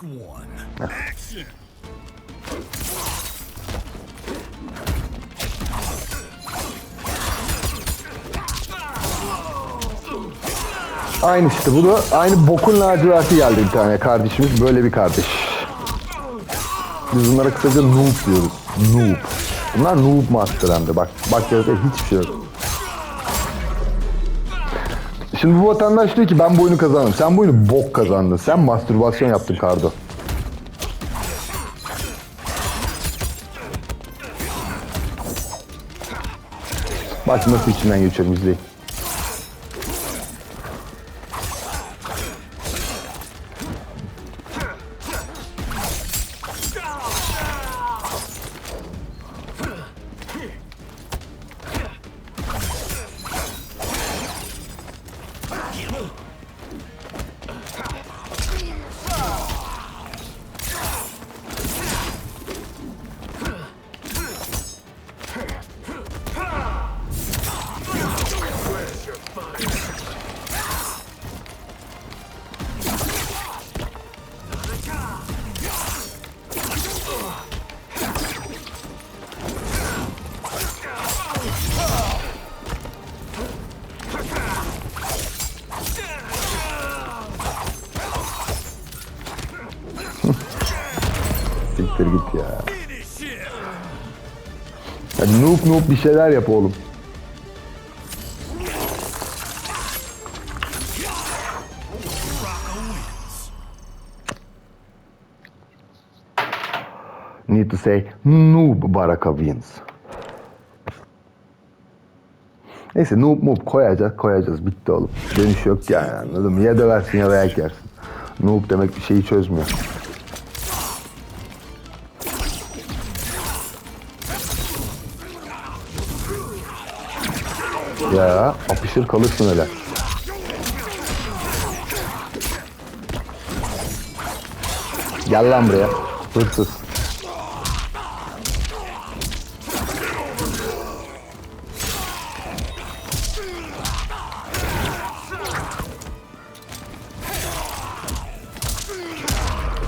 Take one. Action. Aynı işte bu da aynı bokun laciverti geldi bir tane kardeşimiz. Böyle bir kardeş. Biz bunlara kısaca noob diyoruz. Noob. Bunlar noob master hem de. Bak, bak ya hiçbir şey yok. Şimdi bu vatandaş diyor ki ben bu oyunu kazandım. Sen bu oyunu bok kazandın. Sen mastürbasyon yaptın Kardo. Bak nasıl içinden geçiyorum izleyin. kill. Git ya. Ya noob noob bir şeyler yap oğlum. Need to say noob Baraka wins. Neyse noob moob koyacağız koyacağız bitti oğlum. Dönüş yok yani anladın mı? Ya döversin ya dayak yersin. Noob demek bir şeyi çözmüyor. Ya apışır kalırsın öyle. Gel lan buraya. Hırsız.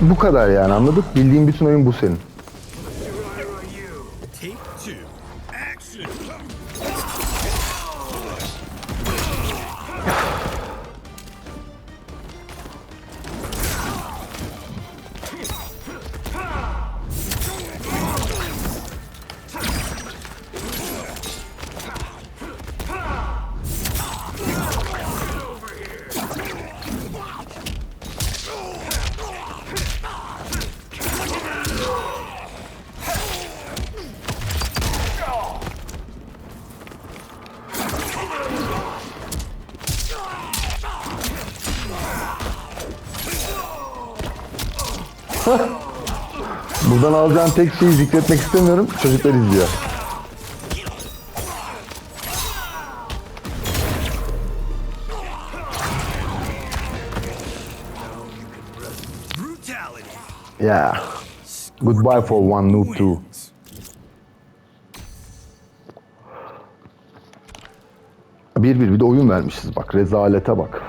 Bu kadar yani anladık. Bildiğin bütün oyun bu senin. Buradan alacağın tek şeyi zikretmek istemiyorum. Çocuklar izliyor. Yeah. Goodbye for one noob. Wins. Bir bir bir de oyun vermişiz bak. Rezalete bak.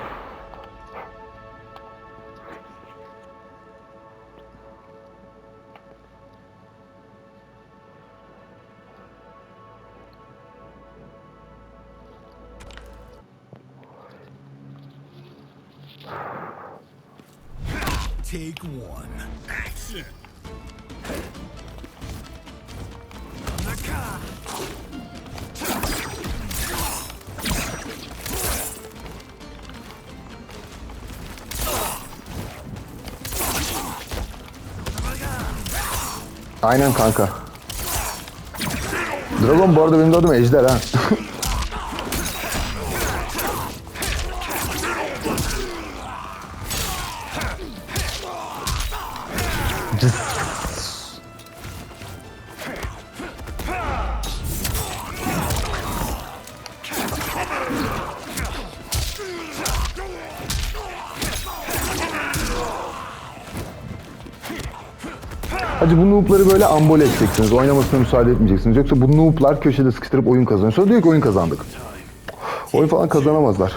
Take one. Action. Aynen kanka. Dragon bu arada benim de adım Ejder ha. Hacı bu noob'ları böyle ambole edeceksiniz. Oynamasına müsaade etmeyeceksiniz. Yoksa bu noob'lar köşede sıkıştırıp oyun kazanıyor. Sonra diyor ki oyun kazandık. Oyun falan kazanamazlar.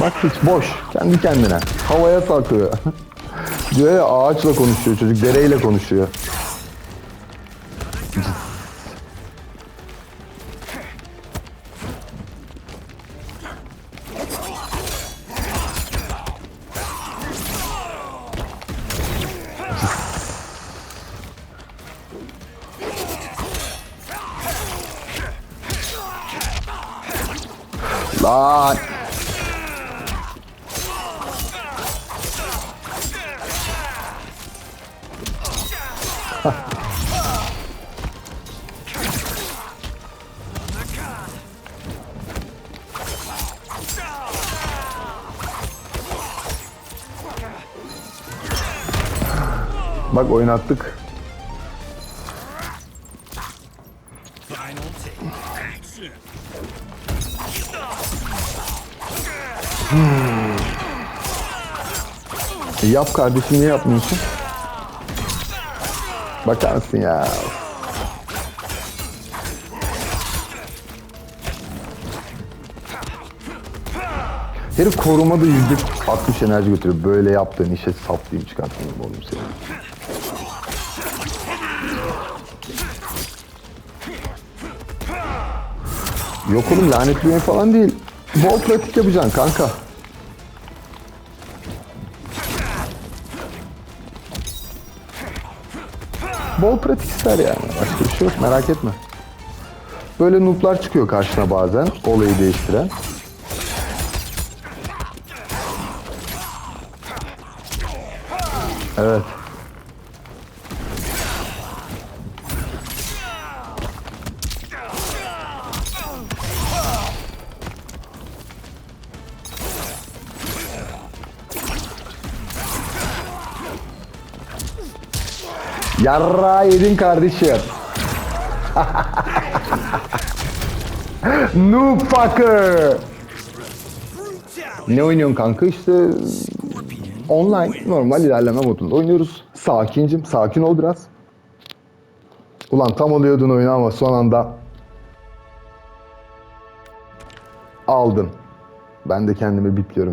Bak hiç boş. Kendi kendine. Havaya saklıyor. Diyor ya ağaçla konuşuyor çocuk. Dereyle konuşuyor. Lan. Bak oynattık. E yap kardeşim niye yapmıyorsun? Bakar mısın ya? Herif korumada yüzde 60 enerji götürüyor. Böyle yaptığın işe saplayayım çıkartmayayım oğlum seni. Yok oğlum oyun falan değil. Bol pratik yapacaksın kanka. Bol pratik ister yani. Başka bir şey yok merak etme. Böyle noob'lar çıkıyor karşına bazen. Olayı değiştiren. Evet. Yarra yedin kardeşim. Noob fucker. Ne oynuyorsun kanka? İşte online normal ilerleme modunda oynuyoruz. Sakincim. Sakin ol biraz. Ulan tam alıyordun oyunu ama son anda aldın. Ben de kendimi bipliyorum.